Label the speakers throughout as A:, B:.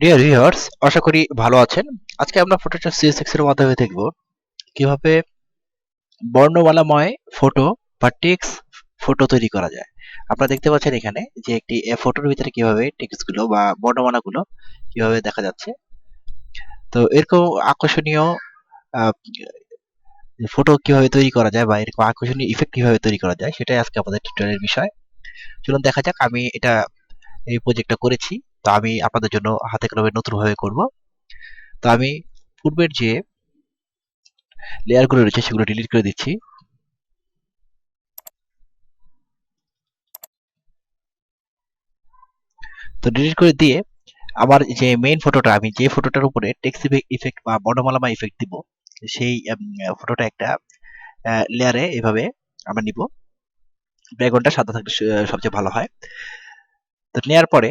A: Dear viewers আশা করি ভালো আছেন। আজকে আমরা ফটোশপ সিএসএক্স এর মাধ্যমে দেখব কীভাবে বর্ণমালাময় ফটো বা টেক্স ফটো তৈরি করা যায়। আপনারা দেখতে পাচ্ছেন এখানে যে একটি ফটোর ভিতরে কীভাবে টেক্সটগুলো বা বর্ণমালাগুলো কীভাবে দেখা যাচ্ছে। তো এরকম আকর্ষণীয় ফটো কীভাবে তৈরি করা যায় বা এরকম আকর্ষণীয় ইফেক্ট কীভাবে তৈরি করা যায়, সেটাই আজকে আমাদের টিউটোরিয়ালের বিষয়। চলুন দেখা যাক, আমি এটা, এই প্রজেক্টটা করেছি। তো আমি আপনাদের জন্য হাতে কলমে নতুনভাবে করব। তো আমি পূর্বের যে লেয়ারগুলো রয়েছে, সেগুলো ডিলিট করে দিচ্ছি। তো ডিলিট করে দিয়ে আমার যে মেইন ফটোটা আমি যে ফটোটার উপরে টেক্সট ইফেক্ট বা বর্ণমালামা ইফেক্ট দিব, সেই ফটোটা একটা লেয়ারে এভাবে আমরা নিব। ব্যাকগ্রাউন্ডটা সাদা থাকলে সবচেয়ে ভালো হয়। তো নেওয়ার পরে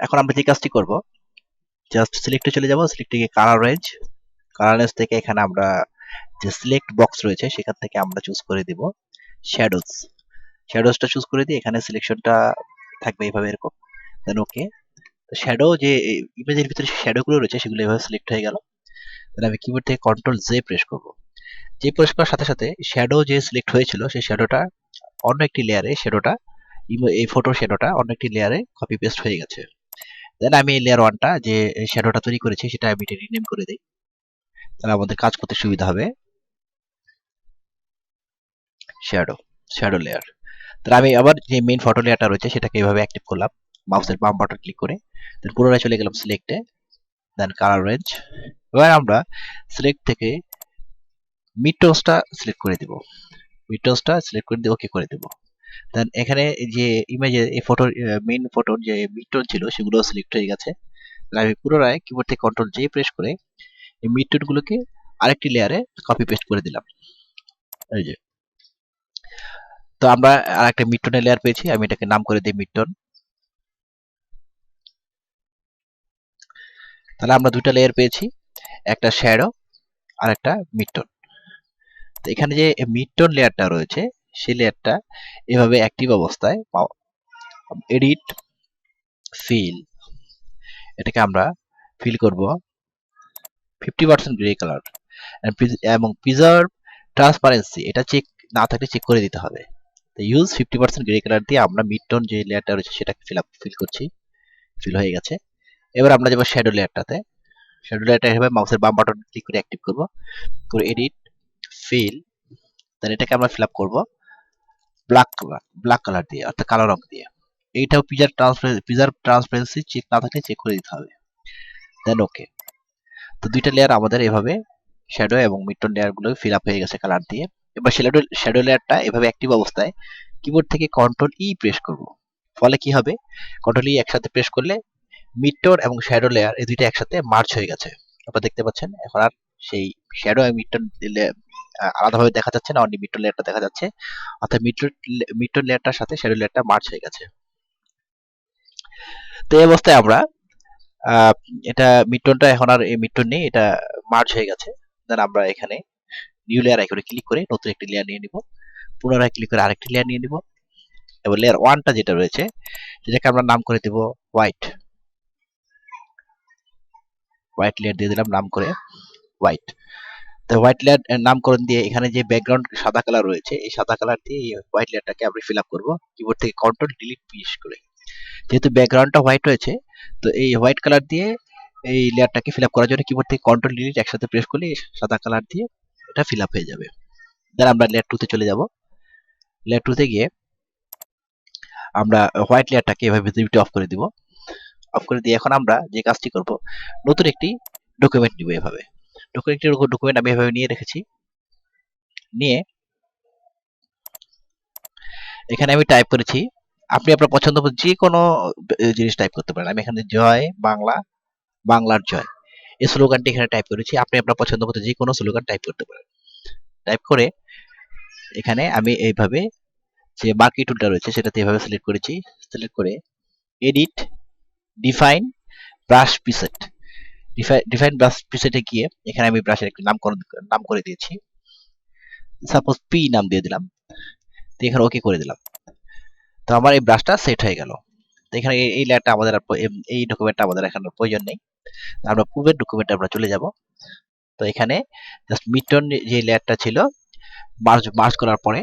A: এখন আমরা যে কাজটি করব জাস্ট সিলেক্টে চলে যাব সিলেক্টে গিয়ে কালার রেঞ্জ কালার রেঞ্জ থেকে এখানে আমরা যে সিলেক্ট বক্স রয়েছে সেখান থেকে আমরা চুজ করে দিব শ্যাডোজ শ্যাডোজটা চুজ করে দিই এখানে সিলেকশনটা থাকবে এইভাবে এরকম দেন ওকে শ্যাডো যে ইমেজের ভিতরে শ্যাডোগুলো রয়েছে সেগুলো এভাবে সিলেক্ট হয়ে গেল দেন আমি কিবোর্ড থেকে কন্ট্রোল জে প্রেস করব। যে প্রেস করার সাথে সাথে শ্যাডো যে সিলেক্ট হয়েছিল সেই শ্যাডোটা অন্য একটি লেয়ারে শ্যাডোটা এই ফটো শ্যাডোটা অন্য একটি লেয়ারে কপি পেস্ট হয়ে গেছে। দেন আমি এই লেয়ার ওয়ানটা যে শ্যাডোটা তৈরি করেছি, সেটা আমি রিনেম করে দিই। তাহলে আমাদের কাজ করতে সুবিধা হবে। শ্যাডো শ্যাডো লেয়ার তাহলে আমি আবার যে মেইন ফটো লেয়ারটা রয়েছে, সেটাকে এইভাবে অ্যাক্টিভ করলাম। মাউসের বাম বাটন ক্লিক করে। দেন পুনরায় চলে গেলাম সিলেক্টে দেন কালার রেঞ্জ এবার আমরা সিলেক্ট থেকে মিড মিডটোনসটা সিলেক্ট করে দিব। মিডটোনসটা সিলেক্ট করে দিয়ে ওকে করে দেব। দেন এখানে যে ইমেজে এই ফটোর মেইন ফটোর যে মিডটোন ছিল সেগুলো সিলেক্ট হয়ে গেছে। আমি পুনরায় কিবোর্ড থেকে কন্ট্রোল জে প্রেস করে এই মিডটোন গুলোকে আরেকটি লেয়ারে কপি পেস্ট করে দিলাম। এই যে। তো আমরা আর একটা মিডটোনের লেয়ার পেয়েছি, আমি এটাকে নাম করে দিই মিডটোন তাহলে আমরা দুইটা লেয়ার পেয়েছি, একটা শ্যাডো আর একটা মিডটোন তো এখানে যে মিডটোন লেয়ারটা রয়েছে সেই লেয়ারটা এভাবে অ্যাক্টিভ অবস্থায় এডিট ফিল এটাকে আমরা ফিল করব ফিফটি পার্সেন্ট গ্রে কালার এবং প্রিজার্ভ ট্রান্সপারেন্সি এটা চেক না থাকলে চেক করে দিতে হবে। তো use fifty percent grey colour দিয়ে আমরা মিড টোন যে লেয়ারটা রয়েছে সেটাকে ফিল আপ ফিল করছি ফিল হয়ে গেছে। এবার আমরা যাব শ্যাডো লেয়ারটাতে। শ্যাডো লেয়ারটা এভাবে মাউসের বাম বাটন ক্লিক করে অ্যাক্টিভ করব, করে এডিট ফিল দেন এটাকে আমরা ফিল আপ করব। ব্ল্যাক কালার ব্ল্যাক কালার দিয়ে, অর্থাৎ কালো রং দিয়ে। এইটাও পিজার ট্রান্সপারেন্সি পিজার ট্রান্সপারেন্সি চেক না থাকলে চেক করে দিতে হবে। দেন ওকে তো দুইটা লেয়ার আমাদের এভাবে শ্যাডো এবং মিডটোন লেয়ারগুলো ফিল আপ হয়ে গেছে কালার দিয়ে। এবার শ্যাডো শ্যাডো লেয়ারটা এভাবে অ্যাক্টিভ অবস্থায় কিবোর্ড থেকে কন্ট্রোল ই প্রেস করব। ফলে কি হবে? কন্ট্রোল ই একসাথে প্রেস করলে মিডটোন এবং শ্যাডো লেয়ার এই দুইটা একসাথে মার্চ হয়ে গেছে। আপনারা দেখতে পাচ্ছেন, এখন আর সেই শ্যাডো এবং মিডটোন আলাদাভাবে দেখা যাচ্ছে না অনলি মিডটোন লেয়ারটা দেখা যাচ্ছে। অর্থাৎ মিডটোন মিডটোন লেয়ারটার সাথে শ্যাডো লেয়ারটা মার্চ হয়ে গেছে। তো এই অবস্থায় আমরা এটা মিডটোনটা এখন আর এই মিডটোন নেই, এটা মার্চ হয়ে গেছে। দেন আমরা এখানে নিউ লেয়ার আইকনে ক্লিক করে নতুন একটি লেয়ার নিয়ে নিব। পুনরায় ক্লিক করে আরেকটি লেয়ার নিয়ে নিব। এবং লেয়ার ওয়ানটা যেটা রয়েছে সেটাকে আমরা নাম করে দেব হোয়াইট হোয়াইট লেয়ার দিয়ে দিলাম নাম করে হোয়াইট তো হোয়াইট লেয়ার নামকরণ দিয়ে এখানে যে ব্যাকগ্রাউন্ড সাদা কালার রয়েছে, এই সাদা কালার দিয়ে এই হোয়াইট লেয়ারটাকে আমরা ফিল আপ করব। কিবোর্ড থেকে কন্ট্রোল ডিলিট পিস করে। যেহেতু ব্যাকগ্রাউন্ডটা হোয়াইট হয়েছে তো এই হোয়াইট কালার দিয়ে এই লেয়ারটাকে ফিল আপ করার জন্য কিবোর্ড থেকে কন্ট্রোল ডিলিট একসাথে প্রেস করলে সাদা কালার দিয়ে এটা ফিল আপ হয়ে যাবে। দেন আমরা লেয়ার টুতে চলে যাব। লেয়ার টুতে গিয়ে আমরা হোয়াইট লেয়ারটাকে এভাবে ভিজিবিলিটি অফ করে দিব। অফ করে দিয়ে এখন আমরা যে কাজটি করব, নতুন একটি ডকুমেন্ট নিব এভাবে। ডকুমেন্ট ডকুমেন্ট আমি এভাবে নিয়ে রেখেছি। নিয়ে এখানে আমি টাইপ করেছি, আপনি আপনার পছন্দ যে কোনো জিনিস টাইপ করতে পারেন। আমি এখানে জয়, বাংলা, বাংলার জয়। এই স্লোগানটি এখানে টাইপ করেছি, আপনি আপনার পছন্দ মতো যে কোনো স্লোগান টাইপ করতে পারেন। টাইপ করে এখানে আমি এইভাবে যে বাকি টুলটা রয়েছে, সেটাতে এভাবে সিলেক্ট করেছি। সিলেক্ট করে edit define brush preset define brush প্রিসেটে গিয়ে এখানে আমি ব্রাশের একটি নাম নাম করে দিয়েছি। সাপোজ পি নাম দিয়ে দিলাম। তো এখানে ওকে করে দিলাম। তো আমার এই ব্রাশটা সেট হয়ে গেল। তো এখানে এই- লেয়ারটা আমাদের এই ডকুমেন্টটা আমাদের এখানে প্রয়োজন নেই। আমরা পূর্বের ডকুমেন্টে আমরা চলে যাব। তো এখানে জাস্ট মিটন যে লেয়ারটা ছিল মার্চ মার্চ করার পরে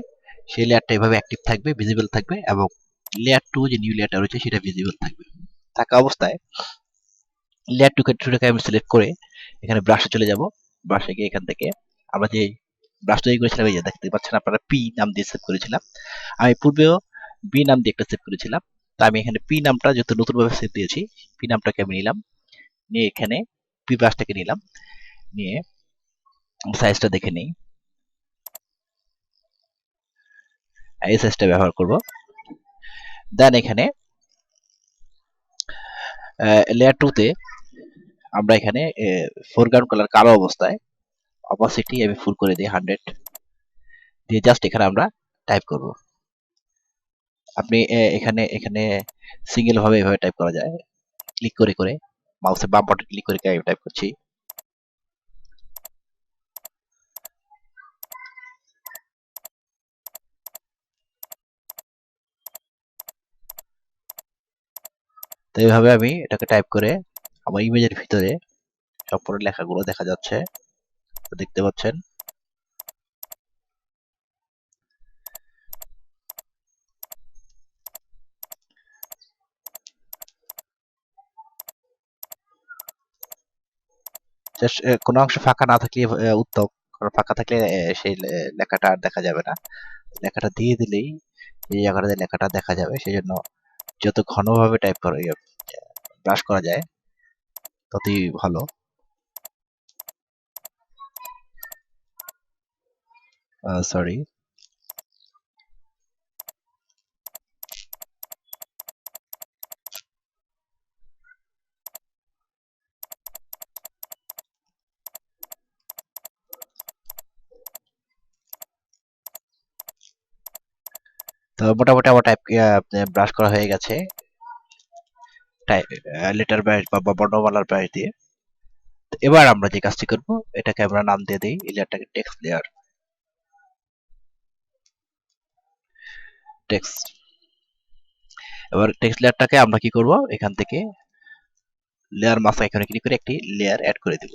A: সেই লেয়ারটা এভাবে অ্যাক্টিভ থাকবে ভিজিবল থাকবে এবং লেয়ার টু যে নিউ লেয়ারটা রয়েছে সেটা ভিজিবল থাকবে। থাকা অবস্থায় লেয়ার টু টুটাকে আমি সিলেক্ট করে এখানে ব্রাশে চলে যাব। ব্রাশে গিয়ে এখান থেকে আমরা যে ব্রাশ তৈরি করেছিলাম, এই যে দেখতে পাচ্ছেন আপনারা পি নাম দিয়ে সেভ করেছিলাম। আমি পূর্বেও বি নাম দিয়ে একটা সেভ করেছিলাম। তা আমি এখানে পি নামটা যেহেতু নতুনভাবে সেভ দিয়েছি পি নামটাকে আমি নিলাম। নিয়ে এখানে পি ব্রাশটাকে নিলাম। নিয়ে সাইজটা দেখে নিই। এই সাইজটা ব্যবহার করব। দেন এখানে লেয়ার টুতে আমরা এখানে ফোরগ্রাউন্ড কালার কালো অবস্থায় অপাসিটি আমি ফুল করে দিই হান্ড্রেড দিয়ে জাস্ট এখানে আমরা টাইপ করব। আপনি এখানে এখানে সিঙ্গেল ভাবে এভাবে টাইপ করা যায়। ক্লিক করে করে মাউসের বাম বাটন ক্লিক করে আমি টাইপ করছি। তো এইভাবে আমি এটাকে টাইপ করে আমার ইমেজের ভিতরে সম্পূর্ণ লেখাগুলো দেখা যাচ্ছে। দেখতে পাচ্ছেন। কোনো অংশ ফাঁকা না থাকলে উত্তম ফাঁকা থাকলে সেই লেখাটা আর দেখা যাবে না। লেখাটা দিয়ে দিলেই এই জায়গাটাতে লেখাটা দেখা যাবে। সেই জন্য যত ঘনভাবে টাইপ করা ব্রাশ করা যায় ততই ভালো। সরি তো মোটামুটি আমার টাইপ ব্রাশ করা হয়ে গেছে। লেটার ব্রাশ বা বা বর্ণমালার ব্রাশ দিয়ে। এবার আমরা যে কাজটি করব, এটাকে আমরা নাম দিয়ে দিই লেয়ারটাকে টেক্সট লেয়ার এবার টেক্সট লেয়ারটাকে আমরা কি করব? এখান থেকে লেয়ার মাস্ক এখানে ক্লিক করে একটি লেয়ার অ্যাড করে দিব।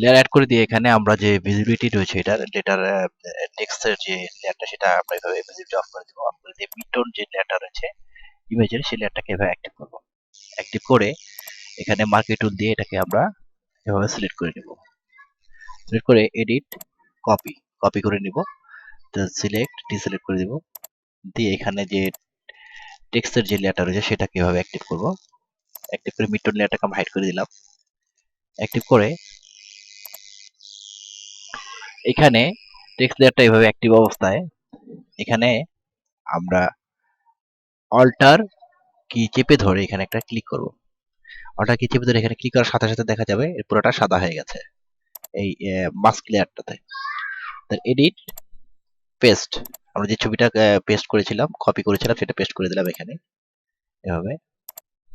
A: লেয়ার অ্যাড করে দিয়ে এখানে আমরা যে ভিজিবিলিটি রয়েছে এটার এটার টেক্সটের যে লেয়ারটা সেটা আমরা এভাবে ভিজিবিলিটি অফ করে দিব। অফ করে দিয়ে মিডটোন যে লেয়ারটা রয়েছে ইমেজের সেই লেয়ারটাকে এভাবে অ্যাক্টিভ করব। অ্যাক্টিভ করে এখানে মার্কেট টুল দিয়ে এটাকে আমরা এভাবে সিলেক্ট করে নেব। সিলেক্ট করে এডিট কপি কপি করে নিব। তো সিলেক্ট ডিসিলেক্ট করে দিব। দিয়ে এখানে যে টেক্সটের যে লেয়ারটা রয়েছে, সেটাকে এভাবে অ্যাক্টিভ করব। অ্যাক্টিভ করে মিডটোন লেয়ারটাকে আমরা হাইড করে দিলাম। অ্যাক্টিভ করে এখানে টেক্সট লেয়ারটা এইভাবে অ্যাক্টিভ অবস্থায়, এখানে আমরা অল্টার কি চেপে ধরে এখানে একটা ক্লিক করব। অল্টার কি চেপে ধরে এখানে ক্লিক করার সাথে সাথে দেখা যাবে এর পুরোটা সাদা হয়ে গেছে, এই মাস্ক লেয়ারটাতে এডিট পেস্ট আমরা যে ছবিটা পেস্ট করেছিলাম কপি করেছিলাম, সেটা পেস্ট করে দিলাম এখানে। এভাবে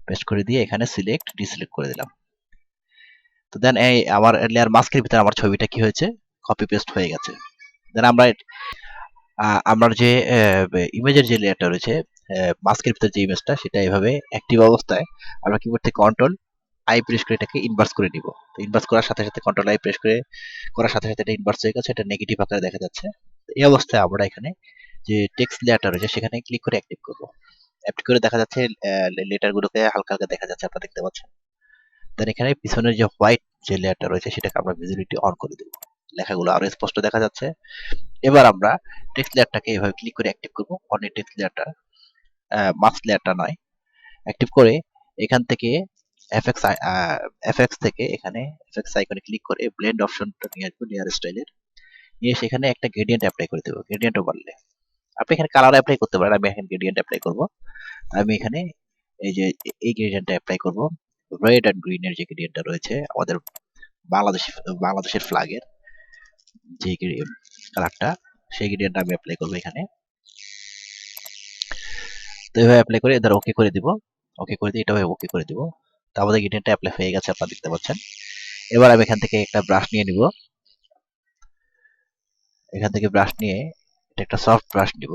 A: পেস্ট করে দিয়ে এখানে সিলেক্ট ডিসিলেক্ট করে দিলাম। তো দেন এই, আমার লেয়ার মাস্কের ভিতরে আমার ছবিটা কি হয়েছে? কপি পেস্ট হয়ে গেছে। দেন আমরা আমার যে ইমেজের যে লেয়ারটা রয়েছে মাস্কের ভিতরে যে ইমেজটা সেটা এভাবে অ্যাক্টিভ অবস্থায় আমরা কিবোর্ড থেকে কন্ট্রোল আই প্রেস করে এটাকে ইনভার্স করে নিব। তো ইনভার্স করার সাথে সাথে কন্ট্রোল আই প্রেস করে, করার সাথে সাথে এটা ইনভার্স হয়ে গেছে, এটা নেগেটিভ আকারে দেখা যাচ্ছে। এই অবস্থায় আমরা এখানে যে টেক্সট লেয়ারটা রয়েছে, সেখানে ক্লিক করে অ্যাক্টিভ করব। অ্যাক্টিভ করে দেখা যাচ্ছে লেটার গুলোকে হালকা হালকা দেখা যাচ্ছে, আপনারা দেখতে পাচ্ছেন। দেন এখানে পিছনের যে হোয়াইট যে লেয়ারটা রয়েছে, সেটাকে আমরা ভিজিবিলিটি অন করে দেব। লেখাগুলো আরও স্পষ্ট দেখা যাচ্ছে। এবার আমরা টেক্সট লেয়ারটাকে এভাবে ক্লিক করে অ্যাক্টিভ করব। অনেক টেক্সট লেয়ারটা মাস্ক লেয়ারটা নয়। অ্যাক্টিভ করে এখান থেকে এফএক্স এফএক্স থেকে এখানে এফএক্স আইকনে ক্লিক করে ব্লেন্ড অপশনটা নিয়ে আসব লেয়ার স্টাইলের নিয়ে সেখানে একটা গ্রেডিয়েন্ট অ্যাপ্লাই করে দেবো গ্রেডিয়েন্ট ওভারলে আপনি এখানে কালার অ্যাপ্লাই করতে পারেন, আমি এখানে গ্রেডিয়েন্ট অ্যাপ্লাই করব। আমি এখানে এই যে এই গ্রেডিয়েন্টটা অ্যাপ্লাই করব। রেড অ্যান্ড গ্রিনের যে গ্রেডিয়েন্টটা রয়েছে, আমাদের বাংলাদেশ, বাংলাদেশের ফ্ল্যাগের যে কালারটা সেই গ্রেডিয়েন্টটা আমি অ্যাপ্লাই করব এখানে। তো এইভাবে অ্যাপ্লাই করে এদের ওকে করে দিব। ওকে করে দিয়ে এটাও ওকে করে দিব। তো আমাদের গ্রেডিয়েন্টটা অ্যাপ্লাই হয়ে গেছে, আপনারা দেখতে পাচ্ছেন। এবার আমি এখান থেকে একটা ব্রাশ নিয়ে নিব। এখান থেকে ব্রাশ নিয়ে এটা একটা সফট ব্রাশ নিব।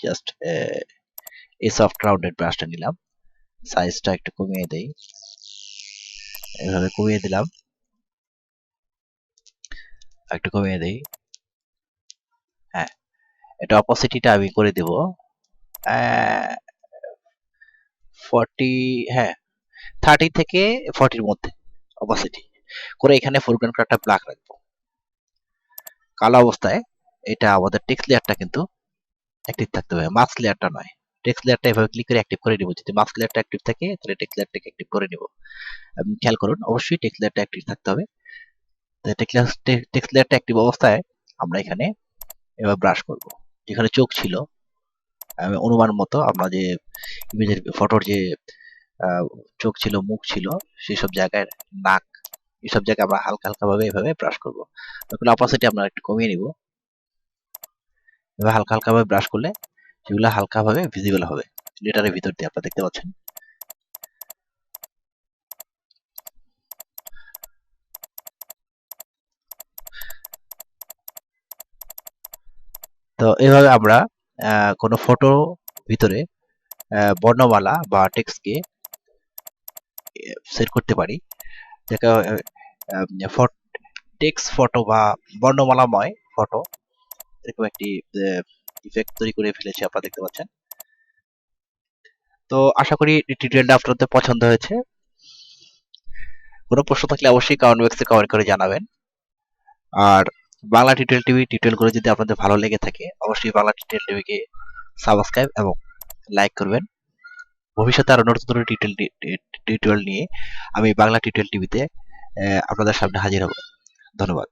A: জাস্ট এই সফট রাউন্ডেড ব্রাশটা নিলাম। সাইজটা একটু কমিয়ে দেই। এভাবে কমিয়ে দিলাম। একটু কমিয়ে দেই। হ্যাঁ এটা অপোসিটিটা আমি করে দেব। ফর্টি হ্যাঁ থার্টি থেকে ফর্টির মধ্যে অপোসিটি করে এখানে ফোরগ্রাউন্ড কালারটা ব্ল্যাক রাখব। কালো অবস্থায় এটা আমাদের টেক্সট লেয়ারটা কিন্তু অ্যাক্টিভ থাকতে হবে। মাস্ক লেয়ারটা নয়। টেক্সট লেয়ারটা এভাবে ক্লিক করে অ্যাক্টিভ করে নিব। যদি মাস্ক লেয়ারটা অ্যাক্টিভ থাকে, তাহলে টেক্সট লেয়ারটাকে অ্যাক্টিভ করে নিব। খেয়াল করুন, অবশ্যই টেক্সট লেয়ারটা অ্যাক্টিভ থাকতে হবে। টেক্সট লেয়ারটা অ্যাক্টিভ অবস্থায়, আমরা এখানে এবার ব্রাশ করব। যেখানে চোখ ছিল, আমি অনুমান মতো আমরা যে ইমেজের ফটোর যে চোখ ছিল, মুখ ছিল সেই সব জায়গায় নাক এইসব জায়গায় আমরা হালকা হালকা ভাবে এভাবে ব্রাশ করব। তখন অপোসিটি আমরা একটু কমিয়ে নিব। এবার হালকা হালকা ভাবে ব্রাশ করলে সেগুলো হালকা ভাবে ভিজিবল হবে। লেটারের ভিতর দিয়ে আপনারা দেখতে পাচ্ছেন। তো এভাবে আমরা কোনো ফটো ভিতরে বর্ণমালা বা টেক্সটকে সেট করতে পারি। যেটা টেক্সট ফটো বা বর্ণমালাময় ফটো এরকম একটি ইফেক্ট তৈরি করে ফেলেছি আপনারা দেখতে পাচ্ছেন। তো আশা করি টিউটোরিয়ালটা আপনাদের পছন্দ হয়েছে। কোনো প্রশ্ন থাকলে অবশ্যই কমেন্ট বক্সে কমেন্ট করে জানাবেন। আর বাংলা টিটেল টিভি টিউটোরিয়ালগুলো যদি আপনাদের ভালো লেগে থাকে, অবশ্যই বাংলা টিটেল টিভিকে সাবস্ক্রাইব এবং লাইক করবেন। ভবিষ্যতে আরও নতুন নতুন টিটেল টিউটোরিয়াল নিয়ে আমি বাংলা টিটেল টিভিতে আপনাদের সামনে হাজির হব। ধন্যবাদ।